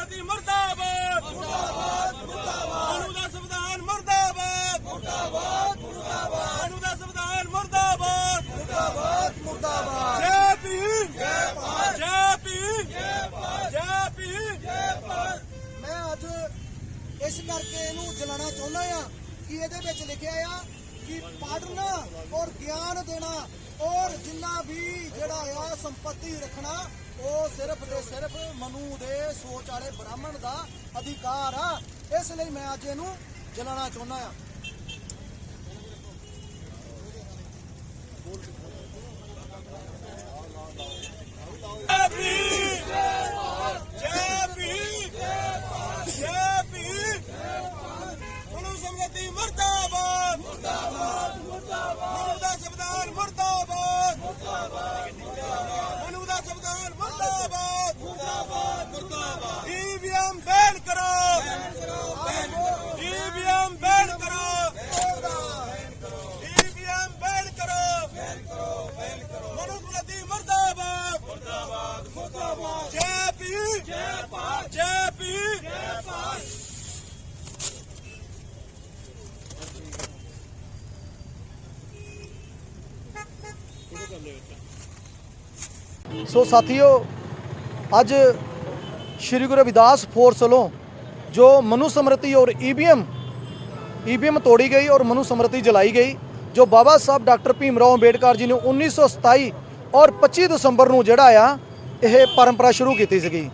ਸਮਰਤੀ ਮਰਦਾਬਾਦ। ਮੁਰਦਾਬਾਦ ਮੁਰਦਾਬਾਦ। ਅਨੂ ਦਾ ਸੰਵਿਧਾਨ ਮਰਦਾਬਾਦ। ਮੁਰਦਾਬਾਦ ਮੁਰਦਾਬਾਦ। ਅਨੂ ਦਾ ਸੰਵਿਧਾਨ ਮਰਦਾਬਾਦ। ਮੁਰਦਾਬਾਦ ਮੁਰਦਾਬਾਦ। ਜੈ ਭੀਮ। ਜੈ ਭਾਰਤ। ਜੈ ਭੀਮ। ਜੈ ਭਾਰਤ। ਜੈ ਭੀਮ। ਜੈ ਭਾਰਤ। ਮੈਂ ਅੱਜ ਇਸ ਕਰਕੇ ਇਹਨੂੰ ਜਲਾਣਾ ਚਾਹੁੰਦਾ ਆ ਕਿ ਇਹਦੇ ਵਿੱਚ ਲਿਖਿਆ ਆ ਕਿ ਪੜ੍ਹਨਾ ਔਰ ਗਿਆਨ ਦੇਣਾ ਔਰ ਜਿੰਨਾ ਵੀ ਜਿਹੜਾ ਆ ਸੰਪਤੀ ਰੱਖਣਾ, ਉਹ ਸਿਰਫ ਤੇ ਸਿਰਫ ਮਨੂ ਦੇ ਸੋਚ ਵਾਲੇ ਬ੍ਰਾਹਮਣ ਦਾ ਅਧਿਕਾਰ ਆ। ਇਸ ਲਈ ਮੈਂ ਅੱਜ ਇਹਨੂੰ ਜਲਾਣਾ ਚਾਹੁੰਦਾ ਆ ਜੈ ਭੀਮ ਜੈ ਭੀਮ ਜੈ ਭੀਮ ਅਨੂ ਸਮਰਤੀ ਮਰਦਾਬਾਦ ਮੁਰਦਾਬਾਦ ਮੁਰਦਾਬਾਦ ਅਨੂ ਦਾ ਸੰਵਿਧਾਨ ਮਰਦਾਬਾਦ ਮੁਰਦਾਬਾਦ ਅਨੂ ਦਾ ਸੰਵਿਧਾਨ ਮਰਦਾਬਾਦ ਮੁਰਦਾਬਾਦ ਮੁਰਦਾਬਾਦ ਈਵੀਐਮ ਬੈਨ ਕਰੋ ਬੈਨ ਕਰੋ ਬੈਨ ਕਰੋ ਈਵੀਐਮ ਬੈਨ ਕਰੋ ਈਵੀਐਮ ਬੈਨ ਕਰੋ ਬੈਨ ਕਰੋ ਬੈਨ ਕਰੋ ਮਨੂ ਸਮਰਤੀ ਮਰਦਾਬਾਦ ਮੁਰਦਾਬਾਦ। ਮੁਰਦਾਬਾਦ ਜੈ ਭੀਮ ਜੈ ਭਾਰਤ। ਜੈ ਭੀਮ ਜੈ ਭਾਰਤ। ਸੋ ਸਾਥੀਓ ਅੱਜ ਸ਼੍ਰੀ ਗੁਰੂ ਰਵਿਦਾਸ ਫੋਰਸ ਵੱਲੋਂ ਜੋ ਮਨੂ ਸਮਰਤੀ ਔਰ ਈਵੀਐਮ ਈਵੀਐਮ ਤੋੜੀ ਗਈ ਔਰ ਮਨੂ ਸਮਰਤੀ ਜਲਾਈ ਗਈ ਜੋ ਬਾਬਾ ਸਾਹਿਬ ਡਾਕਟਰ ਭੀਮ ਰਾਓ ਅੰਬੇਡਕਰ ਜੀ ਨੇ 1927 ਔਰ 25 ਦਸੰਬਰ ਨੂੰ ਜਿਹੜਾ ਆ ਇਹ ਪਰੰਪਰਾ ਸ਼ੁਰੂ ਕੀਤੀ ਸੀਗੀ।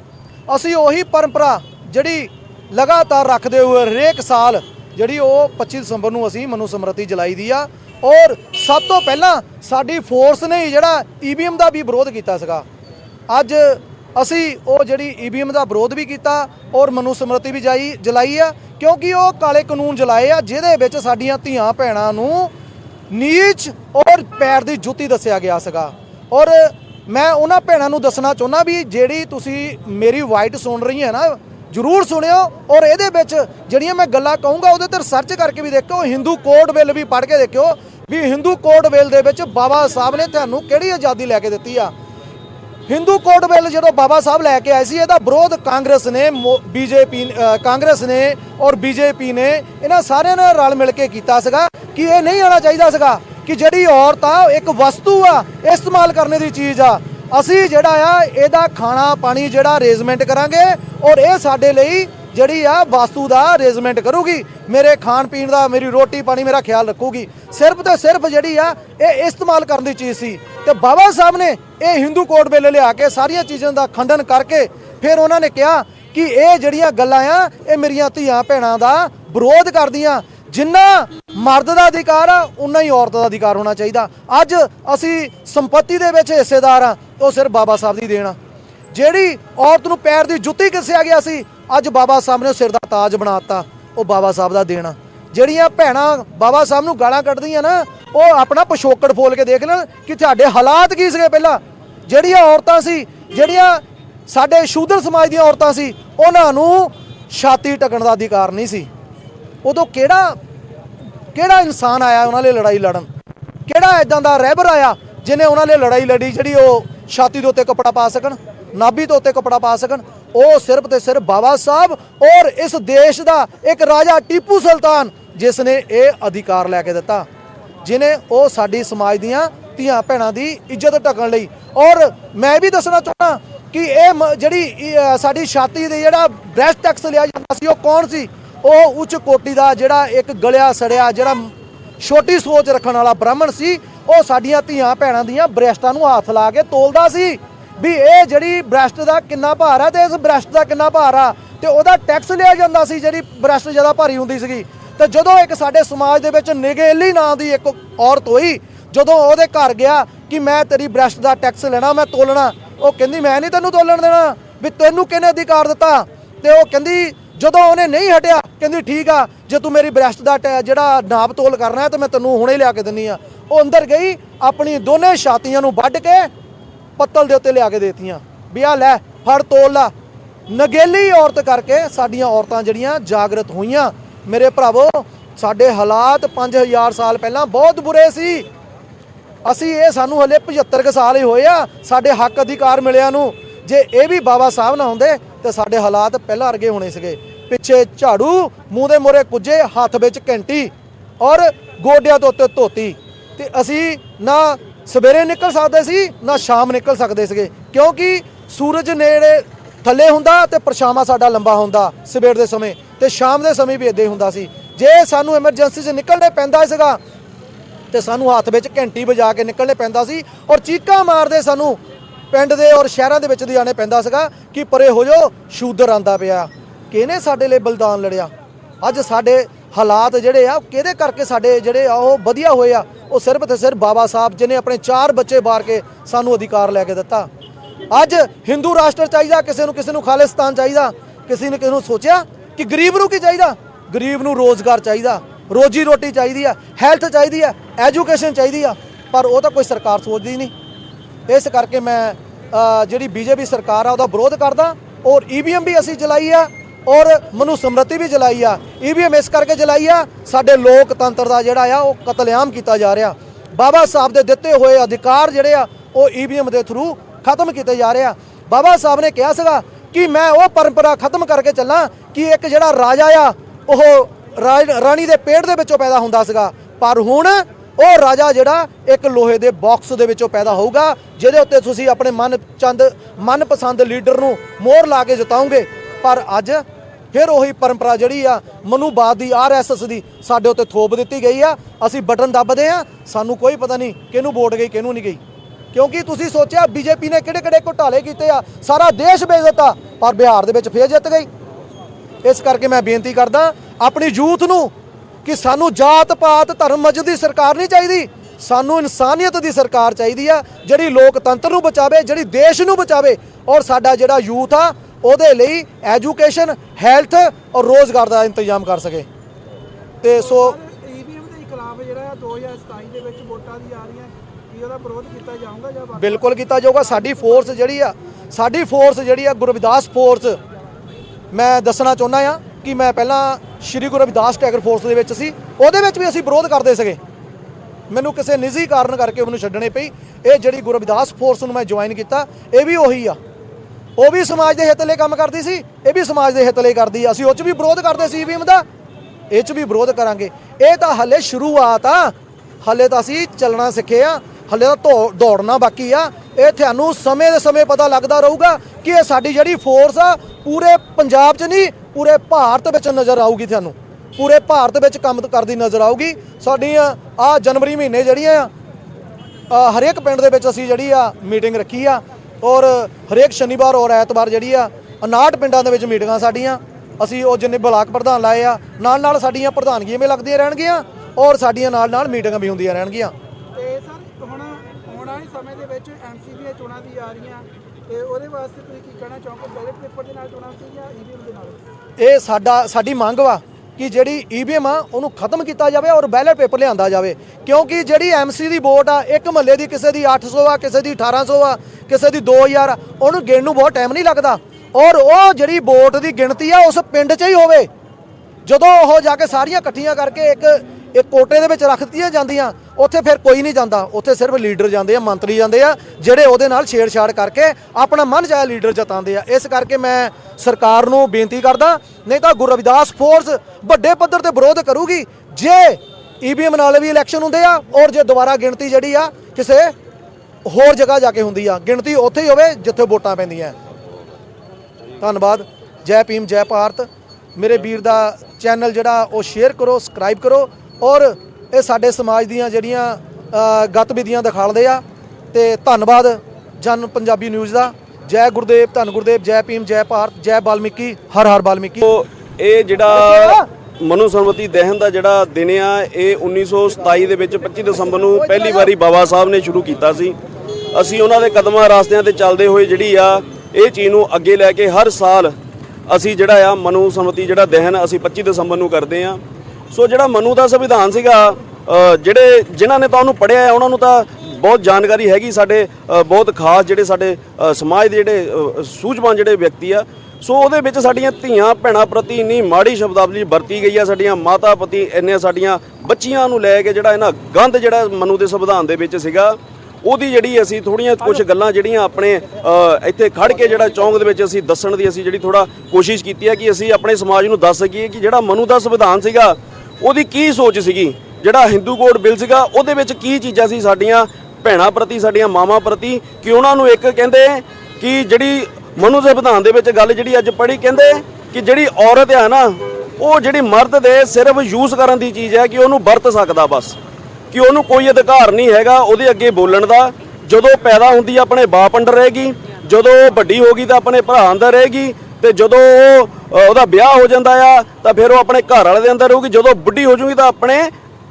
ਅਸੀਂ ਉਹੀ ਪਰੰਪਰਾ ਜਿਹੜੀ ਲਗਾਤਾਰ ਰੱਖਦੇ ਹੋਏ ਹਰੇਕ ਸਾਲ ਜਿਹੜੀ ਉਹ 25 ਦਸੰਬਰ ਨੂੰ ਅਸੀਂ ਮਨੂ ਸਮਰਤੀ ਜਲਾਈ ਦੀ ਆ। ਔਰ ਸਭ ਤੋਂ ਪਹਿਲਾਂ ਸਾਡੀ ਫੋਰਸ ਨੇ ਹੀ ਜਿਹੜਾ ਈਵੀਐਮ ਦਾ ਵੀ ਵਿਰੋਧ ਕੀਤਾ ਸੀਗਾ। ਅੱਜ ਅਸੀਂ ਉਹ ਜਿਹੜੀ ਈਵੀਐਮ ਦਾ ਵਿਰੋਧ ਵੀ ਕੀਤਾ ਔਰ ਮਨੂ ਸਮਰਤੀ ਵੀ ਜਾਈ, ਜਲਾਈ ਆ। ਕਿਉਂਕਿ ਉਹ ਕਾਲੇ ਕਾਨੂੰਨ ਜਲਾਏ ਆ, ਜਿਹਦੇ ਵਿੱਚ ਸਾਡੀਆਂ ਧੀਆਂ ਭੈਣਾਂ ਨੂੰ ਨੀਚ ਔਰ ਪੈਰ ਦੀ ਜੁੱਤੀ ਦੱਸਿਆ ਗਿਆ ਸੀਗਾ। ਔਰ ਮੈਂ ਉਹਨਾਂ ਭੈਣਾਂ ਨੂੰ ਦੱਸਣਾ ਚਾਹੁੰਦਾ ਵੀ ਜਿਹੜੀ ਤੁਸੀਂ ਮੇਰੀ ਵਾਈਟ ਸੁਣ ਰਹੀ ਹੈ ਨਾ, ਜਰੂਰ ਸੁਣਿਓ ਔਰ ਇਹਦੇ ਵਿੱਚ ਜਿਹੜੀਆਂ ਮੈਂ ਗੱਲਾਂ ਕਹੂੰਗਾ ਉਹਦੇ ਤੇ ਰਿਸਰਚ ਕਰਕੇ ਵੀ ਦੇਖਿਓ ਹਿੰਦੂ ਕੋਡ ਬਿੱਲ ਵੀ ਪੜ੍ਹ ਕੇ ਦੇਖਿਓ, ਵੀ ਹਿੰਦੂ ਕੋਡ ਬਿੱਲ ਦੇ ਵਿੱਚ ਬਾਬਾ ਸਾਹਿਬ ਨੇ ਤੁਹਾਨੂੰ ਕਿਹੜੀ ਆਜ਼ਾਦੀ ਲੈ ਕੇ ਦਿੱਤੀ ਆ? ਹਿੰਦੂ ਕੋਡ ਬਿੱਲ ਜਦੋਂ ਬਾਬਾ ਸਾਹਿਬ ਲੈ ਕੇ ਆਏ ਸੀ, ਇਹਦਾ ਵਿਰੋਧ ਕਾਂਗਰਸ ਨੇ ਬੀਜੇਪੀ ਕਾਂਗਰਸ ਨੇ ਔਰ ਬੀਜੇਪੀ ਨੇ, ਇਹਨਾਂ ਸਾਰਿਆਂ ਨੇ ਰਲ ਮਿਲ ਕੇ ਕੀਤਾ ਸੀਗਾ ਕਿ ਇਹ ਨਹੀਂ ਆਣਾ ਚਾਹੀਦਾ ਸੀਗਾ। ਕਿ ਜਿਹੜੀ ਔਰਤ ਆ ਇੱਕ ਵਸਤੂ ਆ, ਇਸਤੇਮਾਲ ਕਰਨੇ ਦੀ ਚੀਜ਼ ਆ। ਅਸੀਂ ਜਿਹੜਾ ਆ, ਇਹਦਾ ਖਾਣਾ ਪਾਣੀ ਜਿਹੜਾ ਅਰੇਂਜਮੈਂਟ ਕਰਾਂਗੇ ਔਰ ਇਹ ਸਾਡੇ ਲਈ ਜਿਹੜੀ ਆ, ਵਾਸਤੂ ਦਾ ਅਰੇਂਜਮੈਂਟ ਕਰੂਗੀ। ਮੇਰੇ ਖਾਣ ਪੀਣ ਦਾ, ਮੇਰੀ ਰੋਟੀ ਪਾਣੀ ਮੇਰਾ ਖਿਆਲ ਰੱਖੂਗੀ। ਸਿਰਫ ਤੇ ਸਿਰਫ ਜਿਹੜੀ ਆ, ਇਹ ਇਸਤੇਮਾਲ ਕਰਨ ਦੀ ਚੀਜ਼ ਸੀ। ਤੇ ਬਾਬਾ ਸਾਹਿਬ ਨੇ ਇਹ ਹਿੰਦੂ ਕੋਡ ਵੇਲੇ ਲਿਆ ਕੇ ਸਾਰੀਆਂ ਚੀਜ਼ਾਂ ਦਾ ਖੰਡਨ ਕਰਕੇ ਫਿਰ ਉਹਨਾਂ ਨੇ ਕਿਹਾ ਕਿ ਇਹ ਜਿਹੜੀਆਂ ਗੱਲਾਂ ਆ, ਇਹ ਮੇਰੀਆਂ ਧੀਆਂ ਭੈਣਾਂ ਦਾ ਵਿਰੋਧ ਕਰਦੀਆਂ। ਜਿੰਨਾ ਮਰਦ ਦਾ ਅਧਿਕਾਰ ਆ, ਉਨਾ ਹੀ ਔਰਤ ਦਾ ਅਧਿਕਾਰ ਹੋਣਾ ਚਾਹੀਦਾ। ਅੱਜ ਅਸੀਂ ਸੰਪਤੀ ਦੇ ਵਿੱਚ ਹਿੱਸੇਦਾਰ ਆ ਉਹ ਸਿਰ ਬਾਬਾ ਸਾਹਿਬ ਦੀ ਦੇਣ ਆ। ਜਿਹੜੀ ਔਰਤ ਨੂੰ ਪੈਰ ਦੀ ਜੁੱਤੀ ਕਿਸਿਆ ਗਿਆ ਸੀ, ਅੱਜ ਬਾਬਾ ਸਾਹਿਬ ਨੇ ਸਿਰ ਦਾ ਤਾਜ ਬਣਾਤਾ ਉਹ ਬਾਬਾ ਸਾਹਿਬ ਦਾ ਦੇਣਾ ਜਿਹੜੀਆਂ ਭੈਣਾਂ ਬਾਬਾ ਸਾਹਿਬ ਨੂੰ ਗਾਲਾਂ ਕੱਢਦੀਆਂ ਨਾ, ਉਹ ਆਪਣਾ ਪਿਛੋਕੜ ਫੋਲ ਕੇ ਦੇਖ ਲੈਣ ਕਿ ਤੁਹਾਡੇ ਹਾਲਾਤ ਕੀ ਸੀਗੇ ਪਹਿਲਾਂ। ਜਿਹੜੀਆਂ ਔਰਤਾਂ ਸੀ, ਜਿਹੜੀਆਂ ਸਾਡੇ ਸ਼ੂਦਰ ਸਮਾਜ ਦੀਆਂ ਔਰਤਾਂ ਸੀ, ਉਹਨਾਂ ਨੂੰ ਛਾਤੀ ਟਕਣ ਦਾ ਅਧਿਕਾਰ ਨਹੀਂ ਸੀ। ਉਦੋਂ ਕਿਹੜਾ ਕਿਹੜਾ ਇਨਸਾਨ ਆਇਆ ਉਹਨਾਂ ਲਈ ਲੜਾਈ ਲੜਨ? ਕਿਹੜਾ ਇਦਾਂ ਦਾ ਰਹਿਬਰ ਆਇਆ ਜਿਹਨੇ ਉਹਨਾਂ ਲਈ ਲੜਾਈ ਲੜੀ ਜਿਹੜੀ ਉਹ ਛਾਤੀ ਦੇ ਉੱਤੇ ਕਪੜਾ ਪਾ ਸਕਣ, ਨਾਭੀ ਦੇ ਉੱਤੇ ਕਪੜਾ ਪਾ ਸਕਣ? ਉਹ ਸਿਰਫ ਤੇ ਸਿਰਫ ਬਾਬਾ ਸਾਹਿਬ ਔਰ ਇਸ ਦੇਸ਼ ਦਾ ਇੱਕ ਰਾਜਾ ਟੀਪੂ ਸੁਲਤਾਨ ਜਿਸ ਨੇ ਇਹ ਅਧਿਕਾਰ ਲੈ ਕੇ ਦਿੱਤਾ ਜਿਨੇ ਉਹ ਸਾਡੀ ਸਮਾਜ ਦੀਆਂ ਧੀਆਂ ਭੈਣਾਂ ਦੀ ਇੱਜ਼ਤ ਢਕਣ ਲਈ। ਔਰ ਮੈਂ ਵੀ ਦੱਸਣਾ ਚਾਹੁੰਦਾ ਕਿ ਇਹ ਮ- ਜਿਹੜੀ ਸਾਡੀ ਛਾਤੀ ਦੇ ਜਿਹੜਾ ਬ੍ਰੈਸਟ ਟੈਕਸ ਲਿਆ ਜਾਂਦਾ ਸੀ, ਉਹ ਕੌਣ ਸੀ? ਉਹ ਉੱਚ ਕੋਟੀ ਦਾ ਜਿਹੜਾ ਇੱਕ ਗਲਿਆ ਸੜਿਆ, ਜਿਹੜਾ ਛੋਟੀ ਸੋਚ ਰੱਖਣ ਵਾਲਾ ਬ੍ਰਾਹਮਣ ਸੀ, ਉਹ ਸਾਡੀਆਂ ਧੀਆਂ ਭੈਣਾਂ ਦੀਆਂ ਬ੍ਰੈਸਟਾਂ ਨੂੰ ਹੱਥ ਲਾ ਕੇ ਤੋਲਦਾ ਸੀ ਵੀ ਇਹ ਜਿਹੜੀ ਬ੍ਰੈਸਟ ਦਾ ਕਿੰਨਾ ਭਾਰ ਆ ਤੇ ਇਸ ਬ੍ਰੈਸਟ ਦਾ ਕਿੰਨਾ ਭਾਰ ਆ ਤੇ ਉਹਦਾ ਟੈਕਸ ਲਿਆ ਜਾਂਦਾ ਸੀ ਜਿਹੜੀ ਬ੍ਰੈਸਟ ਜ਼ਿਆਦਾ ਭਾਰੀ ਹੁੰਦੀ ਸੀਗੀ। ਤੇ ਜਦੋਂ ਇੱਕ ਸਾਡੇ ਸਮਾਜ ਦੇ ਵਿੱਚ ਨਿਗੇਲੀ ਨਾਂ ਦੀ ਇੱਕ ਔਰਤ ਹੋਈ, ਜਦੋਂ ਉਹਦੇ ਘਰ ਗਿਆ ਕਿ ਮੈਂ ਤੇਰੀ ਬ੍ਰੈਸਟ ਦਾ ਟੈਕਸ ਲੈਣਾ, ਮੈਂ ਤੋਲਣਾ, ਉਹ ਕਹਿੰਦੀ, ਮੈਂ ਨਹੀਂ ਤੈਨੂੰ ਤੋਲਣ ਦੇਣਾ, ਵੀ ਤੈਨੂੰ ਕਿਹਨੇ ਅਧਿਕਾਰ ਦਿੱਤਾ? ਤੇ ਉਹ ਕਹਿੰਦੀ ਜਦੋਂ ਉਹਨੇ ਨਹੀਂ ਹਟਿਆ, ਕਹਿੰਦੀ ਠੀਕ ਆ, ਜੇ ਤੂੰ ਮੇਰੀ ਬ੍ਰੈਸਟ ਦਾ ਟੈ- ਜਿਹੜਾ ਨਾਪ ਤੋਲ ਕਰਨਾ ਹੈ ਤਾਂ ਮੈਂ ਤੈਨੂੰ ਹੁਣੇ ਲਿਆ ਕੇ ਦਿੰਨੀ ਆ। ਉਹ ਅੰਦਰ ਗਈ, ਆਪਣੀ ਦੋਨੇ ਛਾਤੀਆਂ ਨੂੰ ਵੱਢ ਕੇ ਪੱਤਲ ਦੇ ਉੱਤੇ ਲਿਆ ਕੇ ਦੇਤੀਆਂ। ਵੀ ਆ ਲੈ, ਫੜ, ਤੋਲ ਲਾ। ਨਗੇਲੀ ਔਰਤ ਕਰਕੇ ਸਾਡੀਆਂ ਔਰਤਾਂ ਜਿਹੜੀਆਂ ਜਾਗਰਤ ਹੋਈਆਂ। ਮੇਰੇ ਭਰਾਵੋ, ਸਾਡੇ ਹਾਲਾਤ 5000 ਸਾਲ ਪਹਿਲਾਂ ਬਹੁਤ ਬੁਰੇ ਸੀ। ਅਸੀਂ ਇਹ ਸਾਨੂੰ ਹਲੇ 75 ਕੁ ਸਾਲ ਹੀ ਹੋਏ ਆ, ਸਾਡੇ ਹੱਕ ਅਧਿਕਾਰ ਮਿਲਿਆ ਨੂੰ। ਜੇ ਇਹ ਵੀ ਬਾਬਾ ਸਾਹਿਬ ਨਾ ਹੁੰਦੇ ਤੇ ਸਾਡੇ ਹਾਲਾਤ ਪਹਿਲਾਂ ਵਰਗੇ ਹੋਣੇ ਸੀਗੇ। ਪਿੱਛੇ ਝਾੜੂ, ਮੂੰਹ ਦੇ ਮੋਰੇ ਕੁੱਜੇ, ਹੱਥ ਵਿੱਚ ਘੰਟੀ ਔਰ ਗੋਡਿਆਂ ਤੋਂ ਉੱਤੇ ਧੋਤੀ। ਤੇ ਅਸੀਂ ਨਾ ਸਵੇਰੇ ਨਿਕਲ ਸਕਦੇ ਸੀ, ਨਾ ਸ਼ਾਮ ਨਿਕਲ ਸਕਦੇ ਸੀਗੇ। ਕਿਉਂਕਿ ਸੂਰਜ ਨੇੜੇ ਥੱਲੇ ਹੁੰਦਾ ਤੇ ਪਰਛਾਵਾਂ ਸਾਡਾ ਲੰਬਾ ਹੁੰਦਾ ਸਵੇਰ ਦੇ ਸਮੇਂ ਤੇ ਸ਼ਾਮ ਦੇ ਸਮੇਂ ਵੀ ਇਦਾਂ ਹੀ ਹੁੰਦਾ ਸੀ। ਜੇ ਸਾਨੂੰ ਐਮਰਜੈਂਸੀ 'ਚ ਨਿਕਲਣੇ ਪੈਂਦਾ ਸੀਗਾ ਤੇ ਸਾਨੂੰ ਹੱਥ ਵਿੱਚ ਘੰਟੀ ਵਜਾ ਕੇ ਨਿਕਲਣੇ ਪੈਂਦਾ ਸੀ ਔਰ ਚੀਕਾਂ ਮਾਰਦੇ ਸਾਨੂੰ ਪਿੰਡ ਦੇ ਔਰ ਸ਼ਹਿਰਾਂ ਦੇ ਵਿੱਚ ਦੀ ਆਣੇ ਪੈਂਦਾ ਸੀਗਾ ਕਿ ਪਰੇ ਹੋ ਜਾਓ, ਸ਼ੂਦਰ ਆਂਦਾ ਪਿਆ। ਕਿਹਨੇ ਸਾਡੇ ਲਈ ਬਲਿਦਾਨ ਲੜਿਆ? ਅੱਜ ਸਾਡੇ ਹਾਲਾਤ ਜਿਹੜੇ ਆ, ਕਿਹਦੇ ਕਰਕੇ ਸਾਡੇ ਜਿਹੜੇ ਆ, ਉਹ ਵਧੀਆ ਹੋਏ ਆ, ਉਹ ਸਿਰਫ ਤੇ ਸਿਰਫ ਬਾਬਾ ਸਾਹਿਬ ਜਿਹਨੇ ਆਪਣੇ ਚਾਰ ਬੱਚੇ ਬਾਰ ਕੇ ਸਾਨੂੰ ਅਧਿਕਾਰ ਲੈ ਕੇ ਦਿੱਤਾ। ਅੱਜ ਹਿੰਦੂ ਰਾਸ਼ਟਰ ਚਾਹੀਦਾ, ਕਿਸੇ ਨੂੰ ਕਿਸੇ ਨੂੰ ਖਾਲਿਸਤਾਨ ਚਾਹੀਦਾ, ਕਿਸੇ ਨੇ ਕਿਸੇ ਨੂੰ ਸੋਚਿਆ ਕਿ ਗਰੀਬ ਨੂੰ ਕੀ ਚਾਹੀਦਾ? ਗਰੀਬ ਨੂੰ ਰੋਜ਼ਗਾਰ ਚਾਹੀਦਾ, ਰੋਜੀ ਰੋਟੀ ਚਾਹੀਦੀ ਆ ਹੈਲਥ ਚਾਹੀਦੀ ਆ ਐਜੂਕੇਸ਼ਨ ਚਾਹੀਦੀ ਆ, ਪਰ ਉਹ ਤਾਂ ਕੋਈ ਸਰਕਾਰ ਸੋਚਦੀ ਨਹੀਂ। ਇਸ ਕਰਕੇ ਮੈਂ ਅ, ਜਿਹੜੀ ਬੀਜੇਪੀ ਸਰਕਾਰ ਆ ਉਹਦਾ ਵਿਰੋਧ ਕਰਦਾ। ਔਰ ਈਵੀਐਮ ਵੀ ਅਸੀਂ ਜਲਾਈ ਆ ਔਰ ਮਨੂ ਸਮਰਤੀ ਵੀ ਜਲਾਈ ਆ। ਈਵੀਐਮ ਇਸ ਕਰਕੇ ਜਲਾਈ ਆ ਸਾਡੇ ਲੋਕਤੰਤਰ ਦਾ ਜਿਹੜਾ ਆ ਉਹ ਕਤਲੇਆਮ ਕੀਤਾ ਜਾ ਰਿਹਾ। ਬਾਬਾ ਸਾਹਿਬ ਦੇ ਦਿੱਤੇ ਹੋਏ ਅਧਿਕਾਰ ਜਿਹੜੇ ਆ ਉਹ ਈਵੀਐਮ ਦੇ ਥਰੂ ਖਤਮ ਕੀਤੇ ਜਾ ਰਹੇ ਆ। ਬਾਬਾ ਸਾਹਿਬ ਨੇ ਕਿਹਾ ਸੀਗਾ ਕਿ ਮੈਂ ਉਹ ਪਰੰਪਰਾ ਖਤਮ ਕਰਕੇ ਚੱਲਾਂ ਕਿ ਇੱਕ ਜਿਹੜਾ ਰਾਜਾ ਆ ਉਹ ਰਾਜ- ਰਾਣੀ ਦੇ ਪੇਟ ਦੇ ਵਿੱਚੋਂ ਪੈਦਾ ਹੁੰਦਾ ਸੀਗਾ। ਪਰ ਹੁਣ ਉਹ ਰਾਜਾ ਜਿਹੜਾ ਇੱਕ ਲੋਹੇ ਦੇ ਬਾਕਸ ਦੇ ਵਿੱਚੋਂ ਪੈਦਾ ਹੋਊਗਾ, ਜਿਹਦੇ ਉੱਤੇ ਤੁਸੀਂ ਆਪਣੇ ਮਨ ਚੰਦ ਮਨਪਸੰਦ ਲੀਡਰ ਨੂੰ ਮੋਹਰ ਲਾ ਕੇ ਜਿਤਾਉਂਗੇ। ਪਰ ਅੱਜ ਫਿਰ ਉਹੀ ਪਰੰਪਰਾ ਜਿਹੜੀ ਆ ਮਨੂਵਾਦ ਦੀ ਆਰਐਸਐਸ ਦੀ ਸਾਡੇ ਉੱਤੇ ਥੋਪ ਦਿੱਤੀ ਗਈ ਆ। ਅਸੀਂ ਬਟਨ ਦੱਬਦੇ ਆ, ਸਾਨੂੰ ਕੋਈ ਪਤਾ ਨਹੀਂ ਕਿਹਨੂੰ ਵੋਟ ਗਈ, ਕਿਹਨੂੰ ਨਹੀਂ ਗਈ। ਕਿਉਂਕਿ ਤੁਸੀਂ ਸੋਚਿਆ ਬੀਜੇਪੀ ਨੇ ਕਿਹੜੇ ਕਿਹੜੇ ਘੁਟਾਲੇ ਕੀਤੇ ਆ, ਸਾਰਾ ਦੇਸ਼ ਵੇਚ ਦਿੱਤਾ, ਪਰ ਬਿਹਾਰ ਦੇ ਵਿੱਚ ਫੇਰ ਜਿੱਤ ਗਈ। ਇਸ ਕਰਕੇ ਮੈਂ ਬੇਨਤੀ ਕਰਦਾ, ਆਪਣੀ ਯੂਥ ਨੂੰ ਕਿ ਸਾਨੂੰ ਜਾਤ ਪਾਤ ਧਰਮ ਮਜਦ ਦੀ ਸਰਕਾਰ ਨਹੀਂ ਚਾਹੀਦੀ। ਸਾਨੂੰ ਇਨਸਾਨੀਅਤ ਦੀ ਸਰਕਾਰ ਚਾਹੀਦੀ ਆ ਜਿਹੜੀ ਲੋਕਤੰਤਰ ਨੂੰ ਬਚਾਵੇ ਜਿਹੜੀ ਦੇਸ਼ ਨੂੰ ਬਚਾਵੇ। ਔਰ ਸਾਡਾ ਜਿਹੜਾ ਯੂਥ ਆ ਉਹਦੇ ਲਈ ਐਜੂਕੇਸ਼ਨ ਹੈਲਥ ਔਰ ਰੋਜ਼ਗਾਰ ਦਾ ਇੰਤਜ਼ਾਮ ਕਰ ਸਕੇ। ਤੇ ਸੋ ਈਵੀਐਮ ਦੇ ਖਿਲਾਫ ਜਿਹੜਾ 2027 ਦੇ ਵਿੱਚ ਵੋਟਾਂ ਦੀ ਆ ਰਹੀਆਂ ਕੀ ਉਹਦਾ ਵਿਰੋਧ ਕੀਤਾ ਜਾਊਗਾ ਜਾਂ ਬਾਕੀ? ਬਿਲਕੁਲ ਕੀਤਾ ਜਾਊਗਾ। ਸਾਡੀ ਫੋਰਸ ਜਿਹੜੀ ਆ ਸਾਡੀ ਫੋਰਸ ਜਿਹੜੀ ਆ ਗੁਰੂ ਰਵਿਦਾਸ ਫੋਰਸ ਮੈਂ ਦੱਸਣਾ ਚਾਹੁੰਦਾ ਆ ਕਿ ਮੈਂ ਪਹਿਲਾਂ ਸ਼੍ਰੀ ਗੁਰੂ ਰਵਿਦਾਸ ਟੈਗਰ ਫੋਰਸ ਦੇ ਵਿੱਚ ਸੀ, ਉਹਦੇ ਵਿੱਚ ਵੀ ਅਸੀਂ ਵਿਰੋਧ ਕਰਦੇ ਸੀਗੇ। ਮੈਨੂੰ ਕਿਸੇ ਨਿੱਜੀ ਕਾਰਨ ਕਰਕੇ ਉਹਨੂੰ ਛੱਡਣੀ ਪਈ। ਇਹ ਜਿਹੜੀ ਗੁਰੂ ਰਵਿਦਾਸ ਫੋਰਸ ਨੂੰ ਮੈਂ ਜੁਆਇਨ ਕੀਤਾ, ਇਹ ਵੀ ਉਹੀ ਆ। ਉਹ ਵੀ ਸਮਾਜ ਦੇ ਹਿੱਤ ਲਈ ਕੰਮ ਕਰਦੀ ਸੀ, ਇਹ ਵੀ ਸਮਾਜ ਦੇ ਹਿੱਤ ਲਈ ਕਰਦੀ ਆ। ਅਸੀਂ ਉਹ 'ਚ ਵੀ ਵਿਰੋਧ ਕਰਦੇ ਸੀ ਈਵੀਐਮ ਦਾ। ਇਹ 'ਚ ਵੀ ਵਿਰੋਧ ਕਰਾਂਗੇ। ਇਹ ਤਾਂ ਹਲੇ ਸ਼ੁਰੂਆਤ ਆ। ਹਲੇ ਤਾਂ ਅਸੀਂ ਚੱਲਣਾ ਸਿੱਖੇ ਆ। ਹਲੇ ਤਾਂ ਧੋ- ਦੌੜਨਾ ਬਾਕੀ ਆ। ਇਹ ਤੁਹਾਨੂੰ ਸਮੇਂ ਦੇ ਸਮੇਂ ਪਤਾ ਲੱਗਦਾ ਰਹੂਗਾ ਕਿ ਇਹ ਸਾਡੀ ਜਿਹੜੀ ਫੋਰਸ ਆ, ਪੂਰੇ ਪੰਜਾਬ 'ਚ ਨਹੀਂ, ਪੂਰੇ ਭਾਰਤ ਵਿੱਚ ਨਜ਼ਰ ਆਊਗੀ ਤੁਹਾਨੂੰ। ਪੂਰੇ ਭਾਰਤ ਵਿੱਚ ਕੰਮ ਕਰਦੀ ਨਜ਼ਰ ਆਊਗੀ। ਸਾਡੀਆਂ ਆ ਜਨਵਰੀ ਮਹੀਨੇ ਜਿਹੜੀਆਂ ਆ ਹਰੇਕ ਪਿੰਡ ਦੇ ਵਿੱਚ ਅਸੀਂ ਜਿਹੜੀ ਆ ਮੀਟਿੰਗ ਰੱਖੀ ਆ। ਔਰ ਹਰੇਕ ਸ਼ਨੀਵਾਰ ਔਰ ਐਤਵਾਰ ਜਿਹੜੀ ਆ 59 ਪਿੰਡਾਂ ਦੇ ਵਿੱਚ ਮੀਟਿੰਗਾਂ ਸਾਡੀਆਂ। ਅਸੀਂ ਉਹ ਜਿੰਨੇ ਬਲਾਕ ਪ੍ਰਧਾਨ ਲਾਏ ਆ ਨਾਲ ਨਾਲ ਸਾਡੀਆਂ ਪ੍ਰਧਾਨਗੀਆਂ ਵੀ ਲੱਗਦੀਆਂ ਰਹਿਣਗੀਆਂ ਔਰ ਸਾਡੀਆਂ ਨਾਲ ਨਾਲ ਮੀਟਿੰਗਾਂ ਵੀ ਹੁੰਦੀਆਂ ਰਹਿਣਗੀਆਂ। ਆਉਣ ਸਮੇਂ ਦੇ ਵਿੱਚ ਐਮਸੀਬੀ ਚੋਣਾਂ ਦੀ ਆ ਰਹੀਆਂ ਤੇ ਉਹਦੇ ਵਾਸਤੇ ਤੁਸੀਂ ਕੀ ਕਹਿਣਾ ਚਾਹੋਗੇ? ਬੈਲਟ ਪੇਪਰ ਦੇ ਨਾਲ ਚੋਣਾਂ ਸੀ ਜਾਂ ਈਵੀਐਮ ਦੇ ਨਾਲ? ਇਹ ਸਾਡਾ, ਸਾਡੀ ਮੰਗ ਵਾ ਕਿ ਜਿਹੜੀ ਈਵੀਐਮ ਆ, ਉਹਨੂੰ ਖਤਮ ਕੀਤਾ ਜਾਵੇ ਔਰ ਬੈਲਟ ਪੇਪਰ ਲਿਆਂਦਾ ਜਾਵੇ। ਕਿਉਂਕਿ ਜਿਹੜੀ ਐਮਸੀ ਦੀ ਵੋਟ ਆ, ਇੱਕ ਮਹੱਲੇ ਦੀ ਕਿਸੇ ਦੀ 800 ਆ, ਕਿਸੇ ਦੀ 1800 ਆ, ਕਿਸੇ ਦੀ 2000 ਆ, ਉਹਨੂੰ ਗਿਣਨ ਨੂੰ ਬਹੁਤ ਟਾਈਮ ਨਹੀਂ ਲੱਗਦਾ। ਔਰ ਉਹ ਜਿਹੜੀ ਵੋਟ ਦੀ ਗਿਣਤੀ ਆ, ਉਸ ਪਿੰਡ 'ਚ ਹੀ ਹੋਵੇ। ਜਦੋਂ ਉਹ ਜਾ ਕੇ ਸਾਰੀਆਂ ਇਕੱਠੀਆਂ ਕਰਕੇ ਇੱਕ ਇਹ ਕੋਟੇ ਦੇ ਵਿੱਚ ਰੱਖ ਦਿੱਤੀਆਂ ਜਾਂਦੀਆਂ, ਉੱਥੇ ਫਿਰ ਕੋਈ ਨਹੀਂ ਜਾਂਦਾ। ਉੱਥੇ ਸਿਰਫ ਲੀਡਰ ਜਾਂਦੇ ਆ, ਮੰਤਰੀ ਜਾਂਦੇ ਆ, ਜਿਹੜੇ ਉਹਦੇ ਨਾਲ ਛੇੜਛਾੜ ਕਰਕੇ ਆਪਣਾ ਮਨ ਚਾਹਿਆ ਲੀਡਰ ਜਤਾਉਂਦੇ ਆ। ਇਸ ਕਰਕੇ ਮੈਂ ਸਰਕਾਰ ਨੂੰ ਬੇਨਤੀ ਕਰਦਾ, ਨਹੀਂ ਤਾਂ ਗੁਰੂ ਰਵਿਦਾਸ ਫੋਰਸ ਵੱਡੇ ਪੱਧਰ ਤੇ ਵਿਰੋਧ ਕਰੂਗੀ। ਜੇ ਈਵੀਐਮ ਨਾਲ ਵੀ ਇਲੈਕਸ਼ਨ ਹੁੰਦੇ ਆ, ਔਰ ਜੇ ਦੁਬਾਰਾ ਗਿਣਤੀ ਜਿਹੜੀ ਆ ਕਿਸੇ ਹੋਰ ਜਗ੍ਹਾ ਜਾ ਕੇ ਹੁੰਦੀ ਆ, ਗਿਣਤੀ ਉੱਥੇ ਹੀ ਹੋਵੇ ਜਿੱਥੇ ਵੋਟਾਂ ਪੈਂਦੀਆਂ। ਧੰਨਵਾਦ। ਜੈ ਭੀਮ, ਜੈ ਭਾਰਤ। ਮੇਰੇ ਵੀਰ ਦਾ ਚੈਨਲ ਜਿਹੜਾ, ਉਹ ਸ਼ੇਅਰ ਕਰੋ ਸਬਸਕ੍ਰਾਈਬ ਕਰੋ। ਔਰ ਇਹ ਸਾਡੇ ਸਮਾਜ ਦੀਆਂ ਜਿਹੜੀਆਂ ਗਤੀਵਿਧੀਆਂ ਦਿਖਾਲਦੇ ਆ ਤੇ ਧੰਨਵਾਦ ਜਨ ਪੰਜਾਬੀ ਨਿਊਜ਼ ਦਾ। ਜੈ ਗੁਰਦੇਵ ਧੰਨ ਗੁਰਦੇਵ ਜੈ ਭੀਮ ਜੈ ਭਾਰਤ ਜੈ ਬਾਲਮੀਕੀ ਹਰ ਹਰ ਬਾਲਮੀਕੀ। ਇਹ ਜਿਹੜਾ ਮਨੂ ਸਰਮਤੀ ਦਹਨ ਦਾ ਜਿਹੜਾ ਦਿਨ ਆ ਇਹ 1927 ਦੇ ਵਿੱਚ 25 ਦਸੰਬਰ ਨੂੰ ਪਹਿਲੀ ਵਾਰੀ ਬਾਬਾ ਸਾਹਿਬ ਨੇ ਸ਼ੁਰੂ ਕੀਤਾ ਸੀ। ਅਸੀਂ ਉਹਨਾਂ ਦੇ ਕਦਮਾਂ ਰਾਸਤਿਆਂ ਤੇ ਚੱਲਦੇ ਹੋਏ ਜਿਹੜੀ ਆ ਇਹ ਚੀਜ਼ ਨੂੰ ਅੱਗੇ ਲੈ ਕੇ ਹਰ ਸਾਲ ਅਸੀਂ ਜਿਹੜਾ ਆ ਮਨੂ ਸਰਮਤੀ ਜਿਹੜਾ ਦਹਨ ਅਸੀਂ 25 ਦਸੰਬਰ ਨੂੰ ਕਰਦੇ ਆ। ਸੋ ਜਿਹੜਾ ਮਨੂ ਦਾ ਸੰਵਿਧਾਨ ਸੀਗਾ ਜਿਹੜੇ ਜਿਨ੍ਹਾਂ ਨੇ ਤਾਂ ਉਹਨੂੰ ਪੜ੍ਹਿਆ ਹੈ, ਉਹਨਾਂ ਨੂੰ ਤਾਂ ਬਹੁਤ ਜਾਣਕਾਰੀ ਹੈਗੀ ਸਾਡੇ ਬਹੁਤ ਖਾਸ ਜਿਹੜੇ ਸਾਡੇ ਸਮਾਜ ਦੇ ਜਿਹੜੇ ਸੂਝਵਾਨ ਜਿਹੜੇ ਵਿਅਕਤੀ ਆ। ਸੋ ਉਹਦੇ ਵਿੱਚ ਸਾਡੀਆਂ ਧੀਆਂ ਭੈਣਾਂ ਪ੍ਰਤੀ ਇੰਨੀ ਮਾੜੀ ਸ਼ਬਦਾਵਲੀ ਵਰਤੀ ਗਈ ਆ, ਸਾਡੀਆਂ ਮਾਤਾ ਪਤੀ ਇੰਨੇ ਸਾਡੀਆਂ ਬੱਚੀਆਂ ਨੂੰ ਲੈ ਕੇ ਜਿਹੜਾ ਇਹਨਾਂ ਗੰਦ ਜਿਹੜਾ ਮਨੂ ਦੇ ਸੰਵਿਧਾਨ ਦੇ ਵਿੱਚ ਸੀਗਾ, ਉਹਦੀ ਜਿਹੜੀ ਅਸੀਂ ਥੋੜੀਆਂ ਕੁਝ ਗੱਲਾਂ ਜਿਹੜੀਆਂ ਆਪਣੇ ਇੱਥੇ ਖੜ ਕੇ ਜਿਹੜਾ ਚੌਂਕ ਦੇ ਵਿੱਚ ਅਸੀਂ ਦੱਸਣ ਦੀ ਅਸੀਂ ਜਿਹੜੀ ਥੋੜਾ ਕੋਸ਼ਿਸ਼ ਕੀਤੀ ਹੈ ਕਿ ਅਸੀਂ ਆਪਣੇ ਸਮਾਜ ਨੂੰ ਦੱਸ ਸਕੀਏ ਕਿ ਜਿਹੜਾ ਮਨੂ ਦਾ ਸੰਵਿਧਾਨ ਸੀਗਾ ਉਹਦੀ ਕੀ ਸੋਚ ਸੀਗੀ? ਜਿਹੜਾ ਹਿੰਦੂ ਕੋਡ ਬਿੱਲ ਸੀਗਾ, ਉਹਦੇ ਵਿੱਚ ਕੀ ਚੀਜ਼ਾਂ ਸੀ ਸਾਡੀਆਂ? ਭੈਣਾਂ ਪ੍ਰਤੀ, ਸਾਡੀਆਂ ਮਾਵਾਂ ਪ੍ਰਤੀ, ਕਿ ਉਹਨਾਂ ਨੂੰ ਇੱਕ ਕਹਿੰਦੇ ਕਿ ਜਿਹੜੀ ਮਨੂ ਸੰਵਿਧਾਨ ਦੇ ਵਿੱਚ ਗੱਲ ਜਿਹੜੀ ਅੱਜ ਪੜ੍ਹੀ, ਕਹਿੰਦੇ ਕਿ ਜਿਹੜੀ ਔਰਤ ਆ ਨਾ, ਉਹ ਜਿਹੜੀ ਮਰਦ ਦੇ ਸਿਰਫ ਯੂਜ਼ ਕਰਨ ਦੀ ਚੀਜ਼ ਹੈ ਕਿ ਉਹਨੂੰ ਵਰਤ ਸਕਦਾ ਬਸ। ਕਿ ਉਹਨੂੰ ਕੋਈ ਅਧਿਕਾਰ ਨਹੀਂ ਹੈਗਾ ਉਹਦੇ ਅੱਗੇ ਬੋਲਣ ਦਾ। ਜਦੋਂ ਪੈਦਾ ਹੁੰਦੀ ਆਪਣੇ ਬਾਪ ਅੰਡਰ ਰਹੇਗੀ। ਜਦੋਂ ਉਹ ਵੱਡੀ ਹੋ ਗਈ ਤਾਂ ਆਪਣੇ ਭਰਾ ਅੰਦਰ ਰਹੇਗੀ। ਤੇ ਜਦੋਂ ਉਹ ਉਹਦਾ ਵਿਆਹ ਹੋ ਜਾਂਦਾ ਆ, ਤਾਂ ਫਿਰ ਉਹ ਆਪਣੇ ਘਰ ਵਾਲੇ ਦੇ ਅੰਦਰ ਰਹੂਗੀ। ਜਦੋਂ ਬੁੱਢੀ ਹੋ ਜੂਗੀ ਤਾਂ ਆਪਣੇ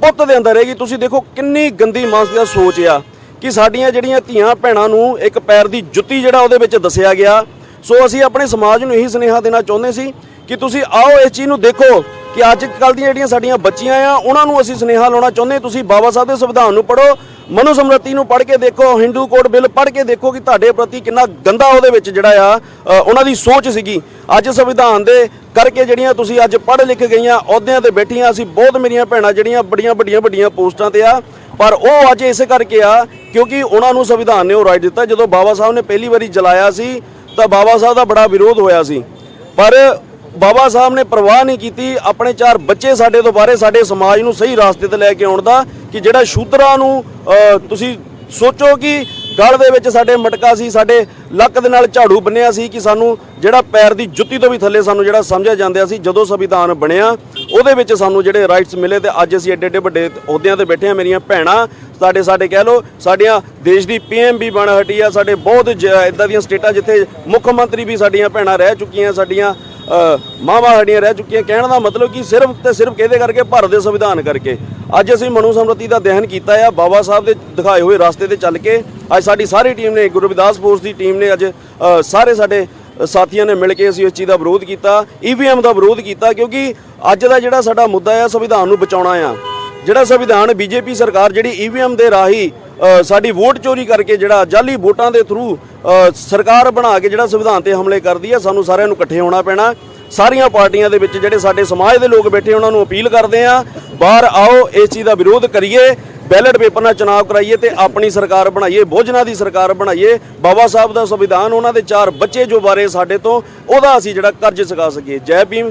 ਪੁੱਤ ਦੇ ਅੰਦਰ ਰਹੇਗੀ। ਤੁਸੀਂ ਦੇਖੋ ਕਿੰਨੀ ਗੰਦੀ ਮਾਨਸਿਕਤਾ ਸੋਚ ਆ ਕਿ ਸਾਡੀਆਂ ਜਿਹੜੀਆਂ ਧੀਆਂ ਭੈਣਾਂ ਨੂੰ ਇੱਕ ਪੈਰ ਦੀ ਜੁੱਤੀ ਜਿਹੜਾ ਉਹਦੇ ਵਿੱਚ ਦੱਸਿਆ ਗਿਆ। ਸੋ ਅਸੀਂ ਆਪਣੇ ਸਮਾਜ ਨੂੰ ਇਹੀ ਸੁਨੇਹਾ ਦੇਣਾ ਚਾਹੁੰਦੇ ਸੀ ਕਿ ਤੁਸੀਂ ਆਓ ਇਸ ਚੀਜ਼ ਨੂੰ ਦੇਖੋ ਕਿ ਅੱਜ ਕੱਲ ਦੀਆਂ ਜਿਹੜੀਆਂ ਸਾਡੀਆਂ ਬੱਚੀਆਂ ਆ, ਉਹਨਾਂ ਨੂੰ ਅਸੀਂ ਸੁਨੇਹਾ ਲਾਉਣਾ ਚਾਹੁੰਦੇ। ਤੁਸੀਂ ਬਾਬਾ ਸਾਹਿਬ ਦੇ ਸੰਵਿਧਾਨ ਨੂੰ ਪੜ੍ਹੋ। ਮਨੂ ਸਮਰਤੀ ਨੂੰ ਪੜ੍ਹ ਕੇ ਦੇਖੋ ਹਿੰਦੂ ਕੋਡ ਬਿੱਲ ਪੜ੍ਹ ਕੇ ਦੇਖੋ ਕਿ ਤੁਹਾਡੇ ਪ੍ਰਤੀ ਕਿੰਨਾ ਗੰਦਾ ਉਹਦੇ ਵਿੱਚ ਜਿਹੜਾ ਆ ਉਹਨਾਂ ਦੀ ਸੋਚ ਸੀਗੀ। ਅੱਜ ਸੰਵਿਧਾਨ ਦੇ ਕਰਕੇ ਜਿਹੜੀਆਂ ਤੁਸੀਂ ਅੱਜ ਪੜ੍ਹ ਲਿਖ ਗਈਆਂ, ਅਹੁਦਿਆਂ ਤੇ ਬੈਠੀਆਂ, ਅਸੀਂ ਬਹੁਤ ਮੇਰੀਆਂ ਭੈਣਾਂ ਜਿਹੜੀਆਂ ਬੜੀਆਂ ਵੱਡੀਆਂ ਵੱਡੀਆਂ ਪੋਸਟਾਂ ਤੇ ਆ, ਪਰ ਉਹ ਅੱਜ ਇਸੇ ਕਰਕੇ ਆ, ਕਿਉਂਕਿ ਉਹਨਾਂ ਨੂੰ ਸੰਵਿਧਾਨ ਨੇ ਉਹ ਰਾਈਟ ਦਿੱਤਾ। ਜਦੋਂ ਬਾਬਾ ਸਾਹਿਬ ਨੇ ਪਹਿਲੀ ਵਾਰੀ ਜਲਾਇਆ ਸੀ, ਤਾਂ ਬਾਬਾ ਸਾਹਿਬ ਦਾ ਬੜਾ ਵਿਰੋਧ ਹੋਇਆ ਸੀ। ਪਰ ਬਾਬਾ ਸਾਹਿਬ ਨੇ ਪਰਵਾਹ ਨਹੀਂ ਕੀਤੀ, ਆਪਣੇ ਚਾਰ ਬੱਚੇ ਸਾਡੇ ਤੋਂ ਬਾਰੇ ਸਾਡੇ ਸਮਾਜ ਨੂੰ ਸਹੀ ਰਾਸਤੇ ਤੇ ਲੈ ਕੇ ਆਉਣ ਦਾ। ਕਿ ਜਿਹੜਾ ਸ਼ੂਦਰਾਂ ਨੂੰ ਤੁਸੀਂ ਸੋਚੋ ਕਿ ਗਲ ਦੇ ਵਿੱਚ ਸਾਡੇ ਮਟਕਾ ਸੀ, ਸਾਡੇ ਲੱਕ ਦੇ ਨਾਲ ਝਾੜੂ ਬੰਨਿਆ ਸੀ ਕਿ ਸਾਨੂੰ ਜਿਹੜਾ ਪੈਰ ਦੀ ਜੁੱਤੀ ਤੋਂ ਵੀ ਥੱਲੇ ਸਾਨੂੰ ਜਿਹੜਾ ਸਮਝਿਆ ਜਾਂਦਾ ਸੀ, ਜਦੋਂ ਸੰਵਿਧਾਨ ਬਣਿਆ, ਉਹਦੇ ਵਿੱਚ ਸਾਨੂੰ ਜਿਹੜੇ ਰਾਈਟਸ ਮਿਲੇ ਤੇ ਅੱਜ ਅਸੀਂ ਐਡੇ ਐਡੇ ਵੱਡੇ ਅਹੁਦਿਆਂ ਤੇ ਬੈਠੇ ਆ ਮੇਰੀਆਂ ਭੈਣਾਂ, ਸਾਡੇ ਸਾਡੇ ਕਹਿ ਲਓ, ਸਾਡੀਆਂ ਦੇਸ਼ ਦੀ ਪੀਐਮ ਵੀ ਬਣ ਹਟੀ ਆ, ਸਾਡੇ ਬਹੁਤ ਇਦਾਂ ਦੀਆਂ ਸਟੇਟਾਂ ਜਿੱਥੇ ਮੁੱਖ ਮੰਤਰੀ ਵੀ ਸਾਡੀਆਂ ਭੈਣਾਂ ਰਹਿ ਚੁੱਕੀਆਂ, ਸਾਡੀਆਂ ਮਾਵਾਂ ਸਾਡੀਆਂ ਰਹਿ ਚੁੱਕੀਆਂ। ਕਹਿਣ ਦਾ ਮਤਲਬ ਕਿ ਸਿਰਫ ਤੇ ਸਿਰਫ ਕਿਹਦੇ ਕਰਕੇ, ਭਾਰਤ ਦੇ ਸੰਵਿਧਾਨ ਕਰਕੇ। ਅੱਜ ਅਸੀਂ ਮਨੂ ਸਮਰਤੀ ਦਾ ਦਹਨ ਕੀਤਾ ਆ। ਬਾਬਾ ਸਾਹਿਬ ਦੇ ਦਿਖਾਏ ਹੋਏ ਰਸਤੇ ਤੇ ਚੱਲ ਕੇ ਅੱਜ ਸਾਡੀ ਸਾਰੀ ਟੀਮ ਨੇ, ਗੁਰੂ ਰਵਿਦਾਸ ਫੋਰਸ ਦੀ ਟੀਮ ਨੇ ਅੱਜ ਸਾਰੇ ਸਾਡੇ ਸਾਥੀਆਂ ਨੇ ਮਿਲ ਕੇ ਅਸੀਂ ਇਸ ਚੀਜ਼ ਦਾ ਵਿਰੋਧ ਕੀਤਾ ਈਵੀਐਮ ਦਾ ਵਿਰੋਧ ਕੀਤਾ, ਕਿਉਂਕਿ ਅੱਜ ਦਾ ਜਿਹੜਾ ਸਾਡਾ ਮੁੱਦਾ ਆ, ਸੰਵਿਧਾਨ ਨੂੰ ਬਚਾਉਣਾ ਆ। ਜਿਹੜਾ ਸੰਵਿਧਾਨ ਬੀਜੇਪੀ ਸਰਕਾਰ ਜਿਹੜੀ ਈਵੀਐਮ ਦੇ ਰਾਹੀਂ ਸਾਡੀ ਵੋਟ ਚੋਰੀ ਕਰਕੇ ਜਿਹੜਾ ਜਾਲੀ ਵੋਟਾਂ ਦੇ ਥਰੂ ਸਰਕਾਰ ਬਣਾ ਕੇ ਜਿਹੜਾ ਸੰਵਿਧਾਨ ਤੇ ਹਮਲੇ ਕਰਦੀ ਹੈ ਸਾਨੂੰ ਸਾਰਿਆਂ ਨੂੰ ਇਕੱਠੇ ਹੋਣਾ ਪੈਣਾ। ਸਾਰੀਆਂ ਪਾਰਟੀਆਂ ਦੇ ਵਿੱਚ ਜਿਹੜੇ ਸਾਡੇ ਸਮਾਜ ਦੇ ਲੋਕ ਬੈਠੇ, ਉਹਨਾਂ ਨੂੰ ਅਪੀਲ ਕਰਦੇ ਆ, ਬਾਹਰ ਆਓ, ਇਸ ਚੀਜ਼ ਦਾ ਵਿਰੋਧ ਕਰੀਏ, ਬੈਲਟ ਪੇਪਰ ਨਾਲ ਚੁਣਾਵ ਕਰਾਈਏ ਤੇ ਆਪਣੀ ਸਰਕਾਰ ਬਣਾਈਏ ਬੋਝਣਾ ਦੀ ਸਰਕਾਰ ਬਣਾਈਏ। ਬਾਬਾ ਸਾਹਿਬ ਦਾ ਸੰਵਿਧਾਨ, ਉਹਨਾਂ ਦੇ ਚਾਰ ਬੱਚੇ ਜੋ ਬਾਰੇ ਸਾਡੇ ਤੋਂ, ਉਹਦਾ ਅਸੀਂ ਜਿਹੜਾ ਕਰਜ਼ ਸਕਾ ਸਕੀਏ। ਜੈ ਭੀਮ।